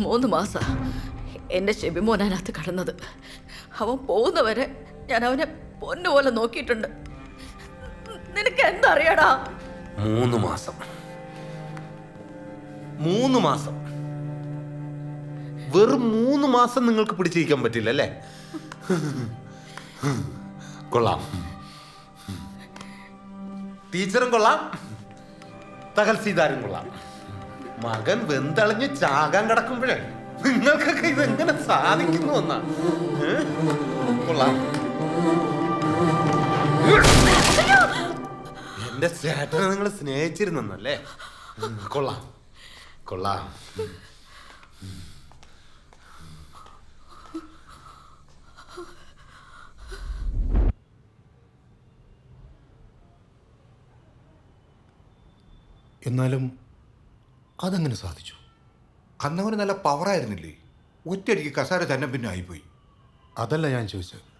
മൂന്ന് മാസാ. എന്റെ അതിനകത്ത് കടന്നത്. അവൻ പോകുന്നവരെ ഞാൻ അവനെ പൊന്നുപോലെ നോക്കിയിട്ടുണ്ട്. നിനക്ക് എന്തറിയടാ മൂന്ന് മാസം. മൂന്ന് മാസം. വെറും മൂന്ന് മാസം നിങ്ങൾക്ക് പിടിച്ചിരിക്കാൻ പറ്റില്ല അല്ലേ? കൊള്ളാം. ടീച്ചറും കൊള്ളാം. തകൽസീതാരും കൊള്ളാം. മകൻ വെന്തളിഞ്ഞ് ചാകാൻ കിടക്കുമ്പോഴേ നിങ്ങൾക്കൊക്കെ ഇതെങ്ങനെ സാധിക്കുന്നു എന്നാ? കൊള്ളാം. എന്റെ ചേട്ടനെ നിങ്ങൾ സ്നേഹിച്ചിരുന്നല്ലേ കൊള്ളാം. കൊള്ളാം. എന്നാലും അതെങ്ങനെ സാധിച്ചു. അന്നവന് നല്ല പവറായിരുന്നില്ലേ? ഒറ്റയടിക്ക് കസാര തന്നെ പിന്നെ ആയിപ്പോയി. അതല്ല ഞാൻ ചോദിച്ചത്.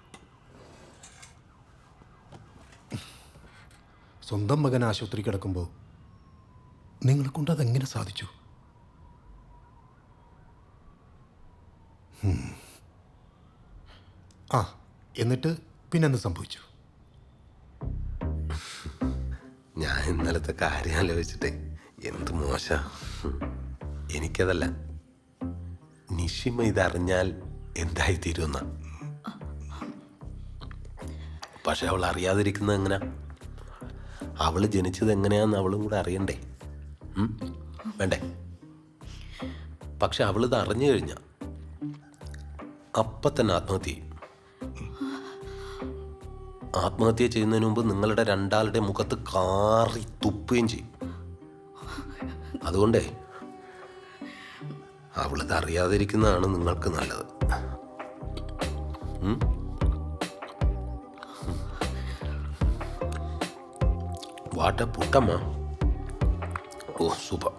സ്വന്തം മകൻ ആശുപത്രി കിടക്കുമ്പോൾ നിങ്ങളെ കൊണ്ട് അതെങ്ങനെ സാധിച്ചു? ഹും. ആ എന്നിട്ട് പിന്നെന്ത് സംഭവിച്ചു? ഞാൻ ഇന്നലത്തെ കാര്യം ആലോചിച്ചിട്ട്. എന്ത് മോശ? എനിക്കതല്ല. നിഷിമ ഇതറിഞ്ഞാൽ എന്തായി തീരുന്ന പക്ഷെ അവൾ അറിയാതിരിക്കുന്നത് എങ്ങനെ? അവൾ ജനിച്ചത് എങ്ങനെയാന്ന് അവളും കൂടെ അറിയണ്ടേ? വേണ്ടേ? പക്ഷെ അവളിത് അറിഞ്ഞു കഴിഞ്ഞ അപ്പം തന്നെ ആത്മഹത്യ ആത്മഹത്യ ചെയ്യുന്നതിന് മുമ്പ് നിങ്ങളുടെ രണ്ടാളുടെ മുഖത്ത് കാറി തുപ്പുകയും ചെയ്യും. അതുകൊണ്ടേ അവളിത് അറിയാതിരിക്കുന്നതാണ് നിങ്ങൾക്ക് നല്ലത്? വാട്ട പുട്ടമ്മ. ഓ സൂപ്പർ.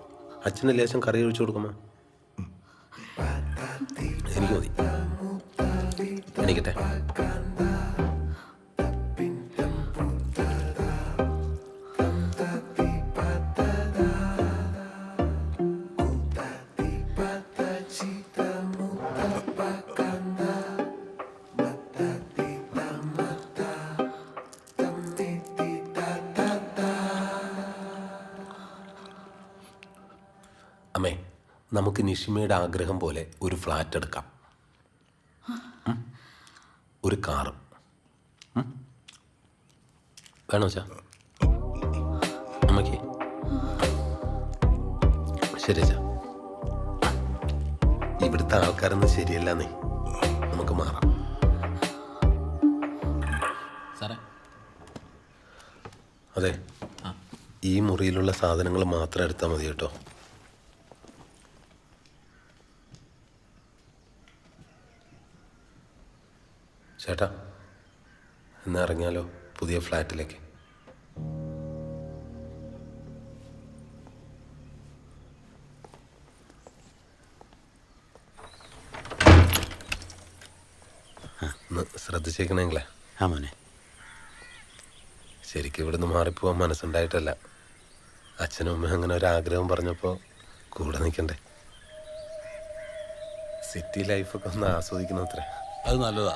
അച്ഛന് ലേശം കറി ഒഴിച്ചു കൊടുക്കമ്മ എനിക്ക് മതി. എണീക്കട്ടെ. നമുക്ക് നിഷിമയുടെ ആഗ്രഹം പോലെ ഒരു ഫ്ലാറ്റ് എടുക്കാം. ഒരു കാറ്? വേണോ ചാ അമ്മയ്ക്ക്. ശരി ചാ ഇവിടുത്തെ ആൾക്കാരൊന്നും ശരിയല്ലെന്നേ. നമുക്ക് മാറാം. സാറേ. അതെ. ഈ മുറിയിലുള്ള സാധനങ്ങൾ മാത്രം എടുത്താൽ മതി കേട്ടോ. ചേട്ടാ ഇന്ന് ഇറങ്ങിയാലോ പുതിയ ഫ്ലാറ്റിലേക്ക്? ഒന്ന് ശ്രദ്ധിച്ചേക്കണെങ്കിലേ. ആ മോനെ. ശരിക്കും ഇവിടുന്ന് മാറിപ്പോവാൻ മനസ്സുണ്ടായിട്ടല്ല. അച്ഛനും അമ്മയും അങ്ങനെ ഒരു ആഗ്രഹം പറഞ്ഞപ്പോൾ കൂടെ നിൽക്കണ്ടേ സിറ്റി ലൈഫൊക്കെ ഒന്ന് ആസ്വദിക്കണം അത്രേ അത് നല്ലതാ.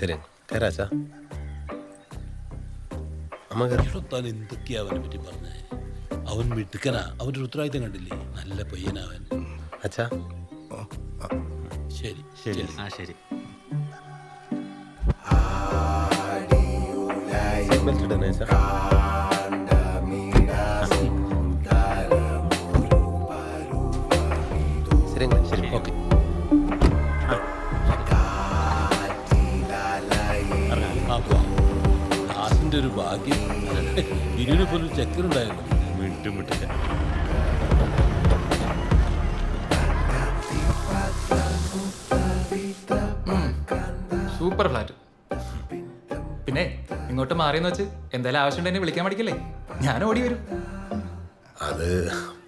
ശരി എടോ, താൻ എന്തൊക്കെയാ അവനെ പറ്റി പറഞ്ഞേ? അവൻ മിടുക്കനാ. അവന്റെ ഉത്തരവാദിത്തം കണ്ടില്ലേ? നല്ല പയ്യനവൻ അച്ഛാ. ശരി ശരി. ആ ശരി. സീറ്റ് ബെൽറ്റ് ഇടണേ അച്ഛാ ഭാഗ്യം. ബിരിയാണി പോലൊരു ചെക്കനുണ്ടായിരുന്നു മിണ്ടും സൂപ്പർ ഫ്ലാറ്റ്. പിന്നെ ഇങ്ങോട്ട് മാറിയെന്ന് വെച്ച് എന്തായാലും ആവശ്യം എന്നെ വിളിക്കാൻ പഠിക്കല്ലേ ഞാൻ ഓടി വരും. അത്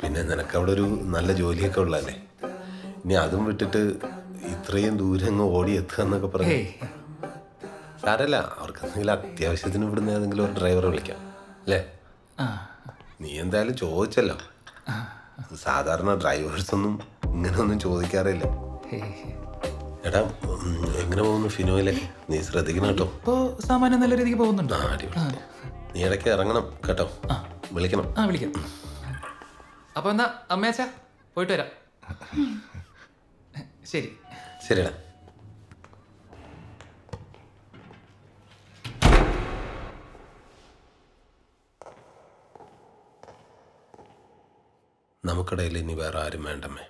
പിന്നെ നിനക്ക് അവിടെ ഒരു നല്ല ജോലിയൊക്കെ ഉള്ളതല്ലേ? ഇനി അതും വിട്ടിട്ട് ഇത്രയും ദൂരം അങ്ങ് ഓടി എത്തുക എന്നൊക്കെ പറഞ്ഞു. സാരല്ല എന്തെങ്കിലും അത്യാവശ്യത്തിന് ഇവിടുന്ന് ഏതെങ്കിലും ഒരു ഡ്രൈവറെ വിളിക്കാം. അല്ലേ? നീ എന്തായാലും ചോദിച്ചല്ലോ. സാധാരണ ഡ്രൈവേഴ്സ് ഒന്നും ഇങ്ങനെ ഒന്നും ചോദിക്കാറില്ല. ഏടാ എടാ എങ്ങനെ പോകുന്നു ഫിനോയിലൊക്കെ നീ ശ്രദ്ധിക്കണം കേട്ടോ. സാമാന്യം നല്ല രീതിക്ക് പോകുന്നുണ്ട്? അടിപൊളി. നീ ഇടയ്ക്ക് ഇറങ്ങണം കേട്ടോ. വിളിക്കണം. ആ വിളിക്കാം. അപ്പൊ എന്നാ അമ്മയച്ചാ പോയിട്ട് വരാം. ശരി ശരിടാ നമുക്കിടയിൽ ഇനി വേറെ ആരും വേണ്ടമ്മേ.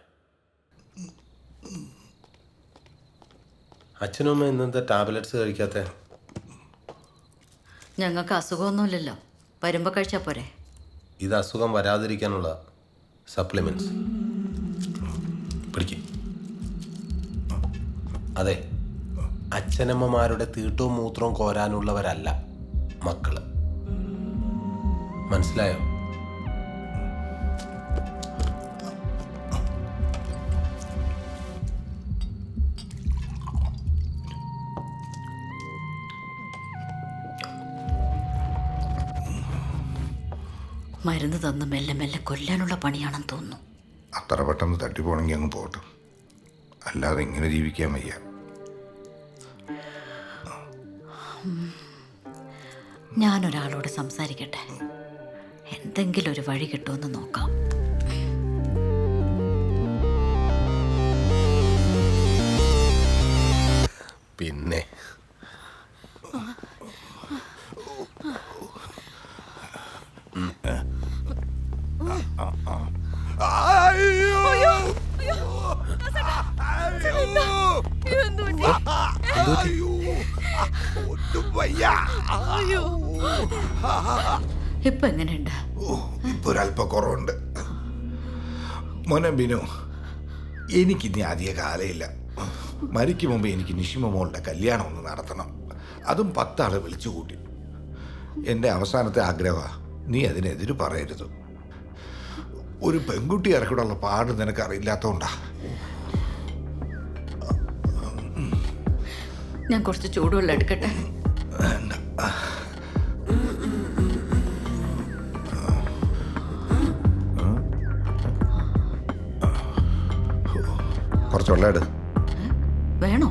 അച്ഛനും അമ്മ ഇന്നത്തെ ടാബ്ലറ്റ്സ് കഴിക്കാത്ത? ഞങ്ങൾക്ക് അസുഖമൊന്നുമില്ലല്ലോ. വരുമ്പോൾ കഴിച്ചാൽ പോരെ. ഇത് അസുഖം വരാതിരിക്കാനുള്ള സപ്ലിമെന്റ്സ് പിടിക്കും. അതെ അച്ഛനമ്മമാരുടെ തീട്ടവും മൂത്രവും കോരാനുള്ളവരല്ല മക്കൾ. മനസ്സിലായോ? മരുന്ന് തന്ന് മെല്ലെ മെല്ലെ കൊല്ലാനുള്ള പണിയാണെന്ന് തോന്നുന്നു. അത്ര പെട്ടെന്ന് തട്ടിപ്പോണെങ്കിൽ അങ്ങ് പോട്ടെ. അല്ലാതെ ഇങ്ങനെ ജീവിക്കാൻ വയ്യ. ഞാനൊരാളോട് സംസാരിക്കട്ടെ. എന്തെങ്കിലും ഒരു വഴി കിട്ടുമെന്ന് നോക്കാം. ഇപ്പൊ എങ്ങനെയുണ്ട്? ഓ ഇപ്പൊ ഒരല്പ കുറവുണ്ട് മോനെ ബിനു എനിക്കിനി അധിക കാലയില്ല. മരിക്കും മുമ്പ് എനിക്ക് നിഷിമ മോളുടെ കല്യാണം ഒന്ന് നടത്തണം. അതും പത്താളെ വിളിച്ചു കൂട്ടി. എന്റെ അവസാനത്തെ ആഗ്രഹമാണ് നീ അതിനെതിര് പറയരുത്. ഒരു പെൺകുട്ടി ഇറക്കിടുള്ള പാട് നിനക്ക് അറിയില്ലാത്തതുകൊണ്ടാ ഞാൻ കുറച്ച് ചൂടുവെള്ളം എടുക്കട്ടെ? കുറച്ച് വെള്ളം എടു. വേണോ.